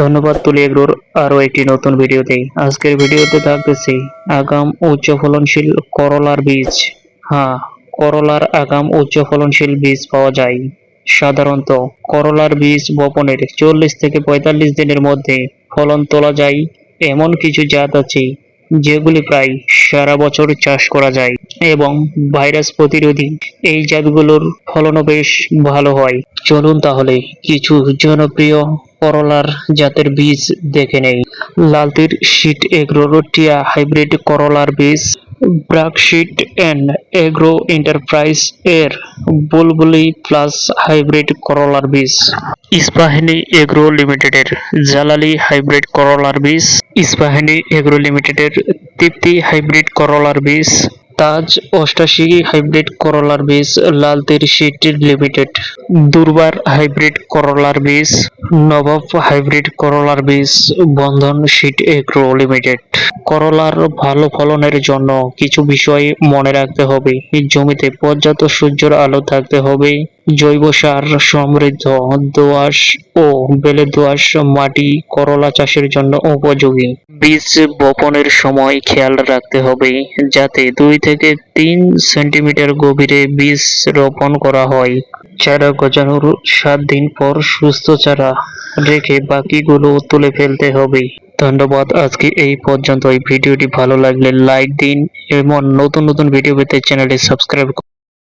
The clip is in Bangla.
ধন্যবাদ তুলি এগ্রোর আরও একটি নতুন ভিডিওতে। আজকের ভিডিওতে থাকতেছে, আগাম উচ্চ ফলনশীল করলার বীজ। হ্যাঁ করলার আগাম উচ্চ ফলনশীল বীজ পাওয়া যায়। সাধারণত, করলার বীজ বপনের চল্লিশ থেকে পঁয়তাল্লিশ দিনের মধ্যে ফলন তোলা যায়। এমন কিছু জাত আছে, যেগুলি প্রায় সারা বছর চাষ করা যায় এবং ভাইরাস প্রতিরোধী এই জাতগুলোর ফলনও বেশ ভালো হয়। চলুন তাহলে, কিছু জনপ্রিয় করলার জাতের বীজ দেখে নেই। লালতির শীট এগ্রো রোটিয়া হাইব্রিড করলার বীজ, ব্রাকশিট অ্যান্ড এগ্রো এন্টারপ্রাইজ এর বুলবুলি প্লাস হাইব্রিড করলার বীজ। ইস্পাহানি এগ্রো লিমিটেডের জালালি হাইব্রিড করলার বীজ, ইস্পাহানি এগ্রো লিমিটেডের তৃপ্তি হাইব্রিড করলার বীজ তাজ অষ্টাশি হাইব্রিড করলার বীজ লালতির শীট লিমিটেড। দুর্বার হাইব্রিড করলার বীজ, নবাব হাইব্রিড করলার বীজ, বন্ধন শীট এগ্রো লিমিটেড। করলার ভালো ফলনের জন্য কিছু বিষয় মনে রাখতে হবে। জমিতে পর্যাপ্ত সূর্যের আলো থাকতে হবে। জৈব সার সমৃদ্ধ দোআঁশ ও বেলে দোআঁশ মাটি করলা চাষের জন্য উপযোগী। বীজ বপনের সময় খেয়াল রাখতে হবে, যাতে দুই থেকে তিন সেন্টিমিটার গভীরে বীজ রোপণ করা হয়। চারা গজানোর সাত দিন পর সুস্থ চারা রেখে বাকিগুলো তুলে ফেলতে হবে। ধন্যবাদ, আজকে এই পর্যন্ত এই ভিডিওটি ভালো লাগলে লাইক দিন এবং নতুন নতুন ভিডিও পেতে চ্যানেলটি সাবস্ক্রাইব